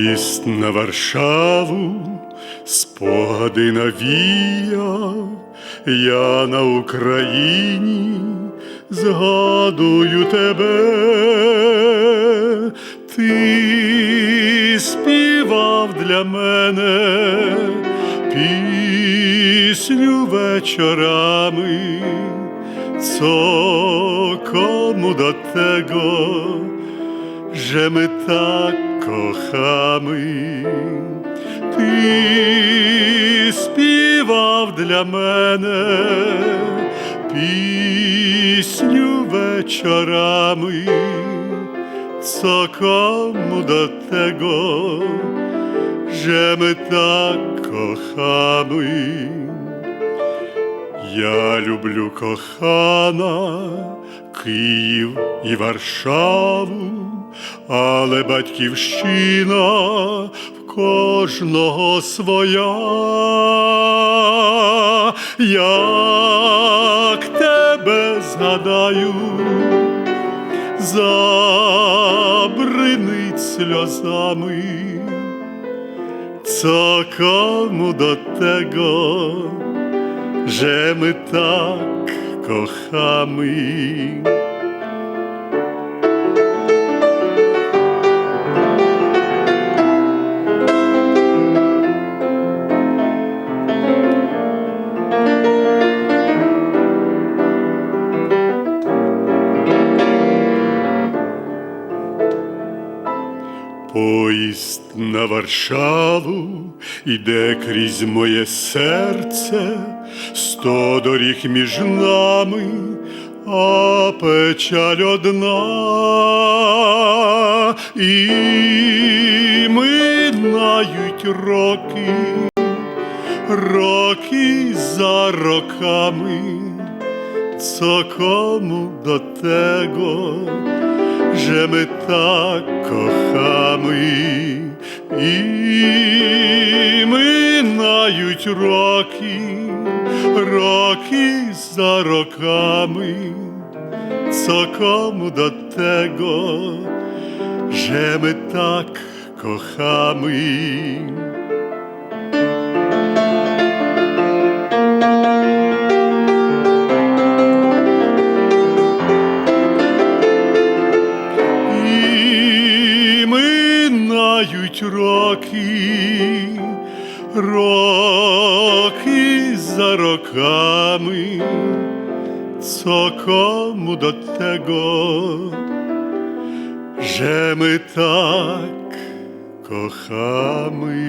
Поїзд на Варшаву, спогади навіяв, я на Україні згадую тебе, ти співав для мене пісню вечорами, co komu do że my tak kochamy. Ty співав для мене пісню вечорами, co komu do tego, że my tak kochamy. Я люблю кохана, Київ і Варшаву, але батьківщина в кожного своя. Як тебе згадаю, забринить сльозами, komu do tego, że my tak kochamy. Поїзд на Варшаву іде крізь моє серце, сто доріг між нами, а печаль одна, і минають роки, роки за роками, komu do tego, że my tak kochamy i минають роки, роки за роками, co komu do tego, że my tak kochamy. Роки, роки за роками, co komu do tego, że my tak kochamy.